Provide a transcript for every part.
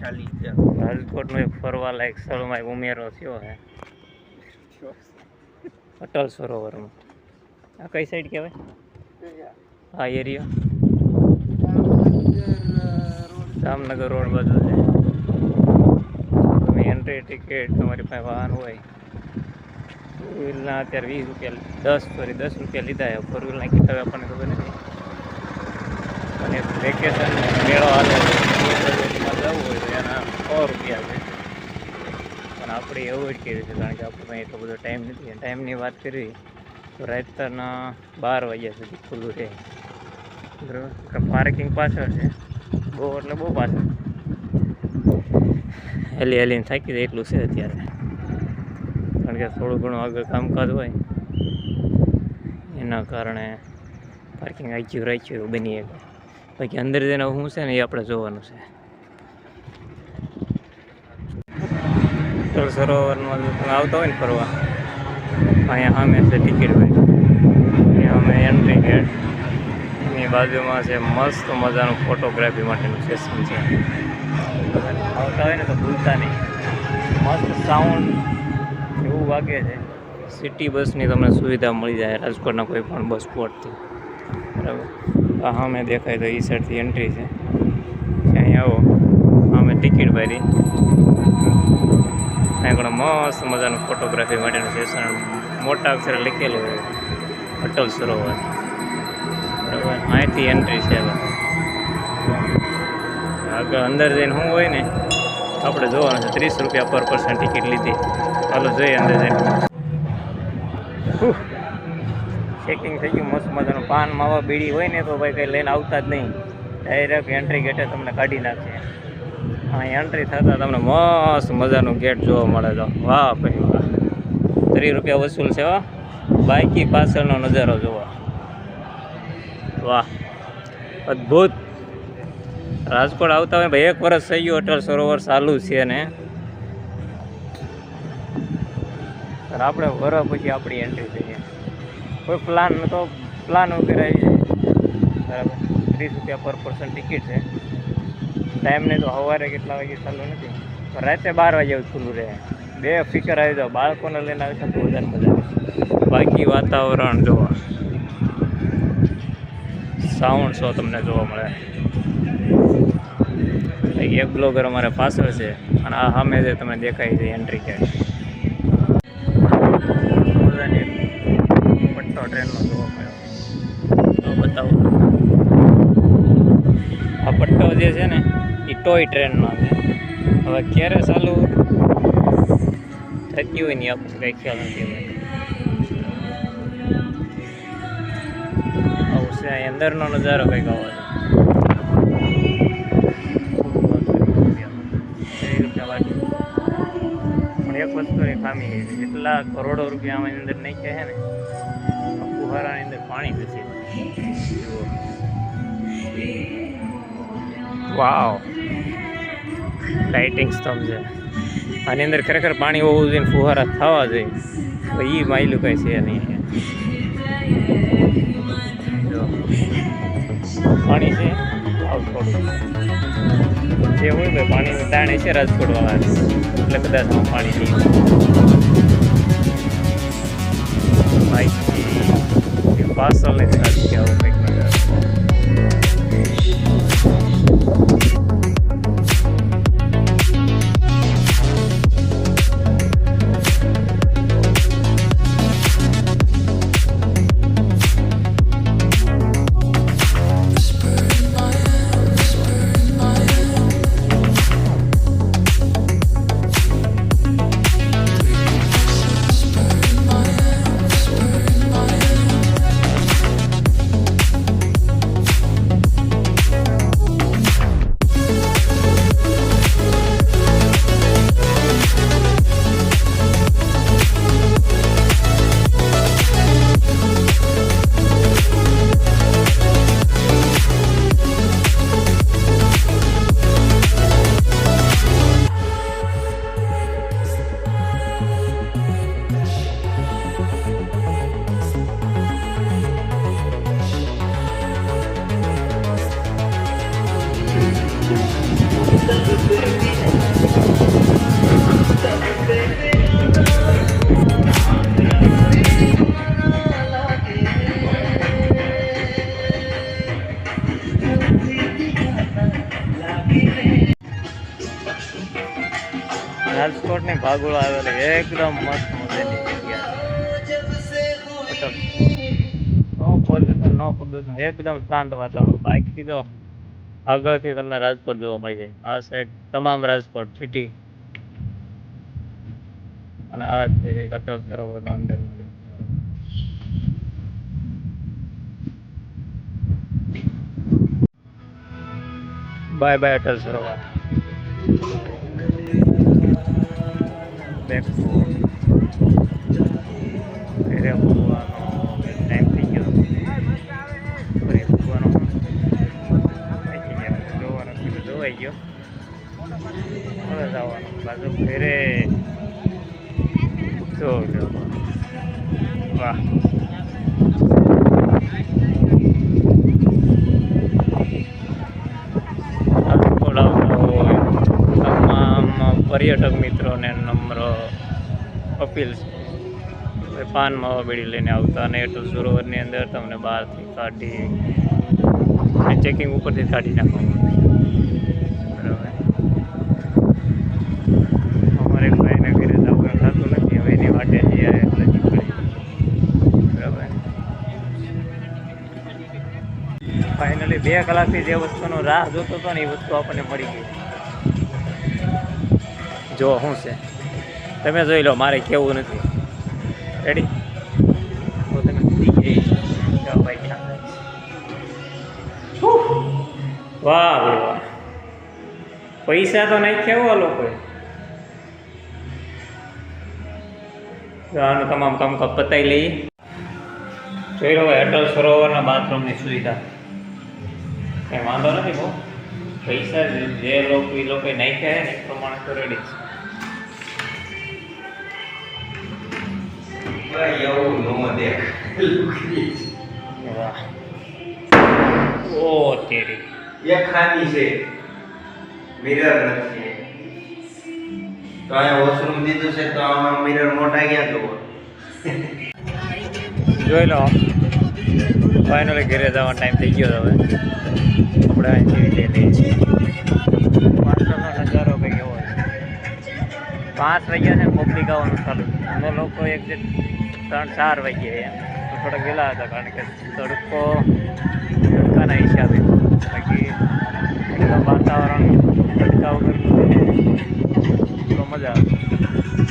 ચાલી છે. રાજકોટનો એક ફરવા લાયક સ્થળમાં એક ઉમેરો થયો હે. અટલ સરોવરમાં. આ કઈ સાઈડ કહેવાય? આ એરિયા જામનગર રોડ બાજુ છે. તમે એન્ટ્રી ટિકિટ તમારી પાસે વાહન હોય. ટુ વ્હીલના અત્યારે વીસ રૂપિયા દસ સોરી દસ રૂપિયા લીધા છે. ફોર વ્હીલના કેટલા આપણને ખબર નથી. અને વેકેશન મેળો હાલે જવું હોય તો એના સો રૂપિયા છે? પણ આપણે એવોઇડ કર્યું છે, કારણ કે આપણે પાસે એટલો બધો ટાઈમ નથી ટાઈમની વાત કરવી તો રાતના બાર વાગ્યા સુધી ખુલ્લું રહે બરાબર? પાર્કિંગ પાછળ છે. બહુ, એટલે બહુ પાછળ. હેલી હેલીને થાકી જાય એટલું છે અત્યારે. કારણ કે થોડું ઘણું આગળ કામકાજ હોય, એના કારણે પાર્કિંગ આખ્યું રાખ્યું એવું બની શકે. બાકી અંદર જઈને શું છે ને એ આપણે જોવાનું છે. સરોવરમાં તમે આવતા હોય ને ફરવા, અહીંયા સામે છે ટિકિટ ભાઈ. અમે એન્ટ્રી ગેટ એની બાજુમાં છે મસ્ત મજાનું ફોટોગ્રાફી માટેનું સેશન છે. આવતા હોય ને તો ભૂલતા નહીં. મસ્ત સાઉન્ડ એવું વાગે છે. સિટી બસની તમને સુવિધા મળી જાય રાજકોટના કોઈ પણ બસ સ્પોટથી બરાબર? આ સામે દેખાય તો એ સાઈડથી એન્ટ્રી છે. અહીં આવો. અમે ટિકિટ ભરી અહીં મસ્ત મજાનું ફોટોગ્રાફી માટેનું સેશન મોટા અક્ષરે લખેલું હોય. અટલ સરોવર. બરાબર? અહીંથી એન્ટ્રી છે. આગળ અંદર જઈને શું હોય ને, આપણે જોવાનું છે. ત્રીસ રૂપિયા પર પર્સન ટિકિટ લીધી. ચાલો જોઈએ અંદર જઈને. ચેકિંગ થઈ ગયું, મસ્ત મજાનું પાન માવા બીડી હોય ને તો ભાઈ કંઈ લઈને આવતા જ નહીં. ડાયરેક્ટ એન્ટ્રી ગેટે તમને કાઢી નાખશે અહીં એન્ટ્રી થતાં તમને મસ્ત મજાનું ગેટ જોવા મળે તો વાહ ભાઈ વાહ. ત્રીસ રૂપિયા વસૂલ છે વાહ બાઇકી પાછળનો નજારો જોવા વાહ. અદ્ભુત. રાજકોટ આવતા હોય ભાઈ, એક વર્ષ થઈ ગયું અટલ સરોવર ચાલુ છે ને. આપણે વરસ પછી આપણી એન્ટ્રી થઈએ કોઈ પ્લાન તો પ્લાન વગેરે આવી જાય બરાબર. ત્રીસ રૂપિયા પર પર્સન ટિકિટ છે. ટાઈમ નહીં તો સવારે કેટલા વાગે ચાલુ નથી. રાતે બાર વાગે ખુલ્લું રહે. બે ફિકર આવી જાવ બાળકોને લઈને આવી શકું વધારે મજા બાકી વાતાવરણ જોવા. સાઉન્ડ શો તમને જોવા મળે. એક બ્લોગર અમારે પાછળ છે અને આ સામે જે તમે દેખાય છે એન્ટ્રી ગેટ પટ્ટો ટ્રેનનો જોવા મળ્યો તો બતાવો. આ પટ્ટો જે છે ને ટોય ટ્રેનનો છે. હવે ક્યારે ચાલુ થતી હોય ને આપણને કંઈ ખ્યાલ નથી હોય આવું છે અંદરનો નજારો કંઈક આવો છે. એક વસ્તુની ખામી છે કરોડો રૂપિયા આમાં અંદર નાખ્યા છે ને, આ અંદર પાણી નથી વાવ. લાઇટિંગ સ્તંભ છે. આની અંદર ખરેખર પાણી હોવું જોઈએ ફુવારા થવા જોઈએ. એ માયલું કંઈ છે નહીં. પાણી છે. જે હોય ભાઈ પાણીનું તાણ છે રાજકોટ વાળા એટલે કદાચ પાણી નહીં ભાગોળો આવેલો એકદમ મસ્ત મજાની જગ્યા. શાંત વાતાવરણ. બાઇકથી તો આગળથી આ સાઈડ તમામ રાજકોટ સિટી અને આ અટલ સરોવરનો અંદર. Bye bye Atal Sarovar back ફેરે મૂકવાનો ટાઈમ થઈ ગયો ઘરે મૂકવાનો. જોવાનું જોવાઈ ગયો હવે જવાનું બાજુ ઘરે પર્યટક મિત્રોને નમ્ર અપીલ છે. પાન માવા બીડી લઈને આવતા અને એટલું સરોવરની અંદર તમને બહારથી કાઢી ચેકિંગ ઉપરથી કાઢી નાખવામાં ફાઇનલી બે કલાકથી જે વસ્તુનો રાહ જોતો હતો ને એ વસ્તુ આપણને મળી ગઈ. જો શું છે? તમે જોઈ લો, મારે કેવું નથી. રેડી તો તમે? વાહ વાહ પૈસા તો નાખ્યા કેવા લોકોએ. આનું તમામ કામ પતાવી લઈએ. જોઈ લો અટલ સરોવરના બાથરૂમની સુવિધા. કંઈ વાંધો નથી બહુ. પૈસા જે- લોકો, એ લોકોએ નાખ્યા એ પ્રમાણે તો રેડી છે. એવું નો દેખ ઓ તેરી એક ખાની છે મિરર નથી તો અહીંયા વોશરૂમ દીધું છે તો આમાં મિરર મોટા ગયા જોવો જોઈ લો ફાઇનલી ઘરે જવાનો ટાઈમ થઈ ગયો હવે આપણે અહીંથી લઈ લઈએ માસ્ટરનો નજારો કંઈક એવો પાંચ વાગ્યા છે, પબ્લિક આવવાનું ચાલુ. અમે લોકો એક જે ત્રણ ચાર વાગ્યે એમ. તો થોડાક વહેલા હતા કારણ કે તડકો, તડકાના હિસાબે. બાકી વાતાવરણ તડકા વગર તો મજા આવે.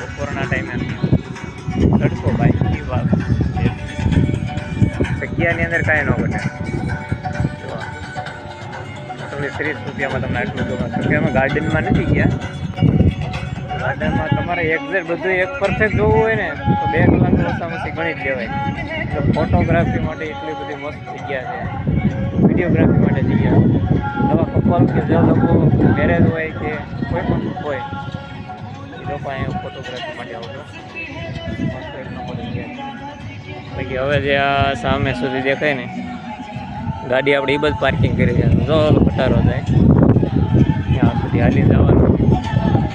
બપોરના ટાઈમે તડકો બાઈક વાત જગ્યાની અંદર કાંઈ ન ઘટે. તમને ત્રીસ રૂપિયામાં તમને આટલું જોવા. ગાર્ડનમાં નથી ગયા? ગાર્ડનમાં તમારે એક્ઝેક્ટ બધું એક પરફેક્ટ જોવું હોય ને, તો બે કલાક ઓછામાં ઓછી ગણી જ લેવાય. તો ફોટોગ્રાફી માટે એટલી બધી મસ્ત જગ્યા છે. વિડીયોગ્રાફી માટે જગ્યા. નવા કપલ કે જે લોકો મેરેજ હોય કે કોઈ પણ હોય, એ લોકો અહીંયા ફોટોગ્રાફી માટે આવતો મસ્ત જગ્યા બાકી હવે જે આ સામે સુધી દેખાય ને, ગાડી આપણે એ બધ પાર્કિંગ કરી છે. જો ખટારો જાય ત્યાં સુધી હાલી જવાનું.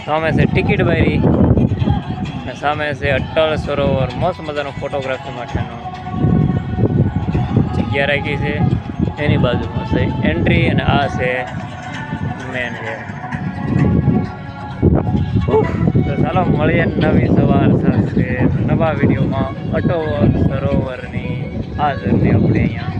સામે છે ટિકિટ બારી અને સામે છે અટલ સરોવર. મસ્ત મજાનો ફોટોગ્રાફી માટેનો જગ્યા રાખી છે. એની બાજુમાં છે એન્ટ્રી અને આ છે મેન ગેટ તો ચાલો મળીએ નવી સવાર સાથે નવા વિડીયોમાં. અટોવર સરોવરની આ જર્ની આપણે અહીંયા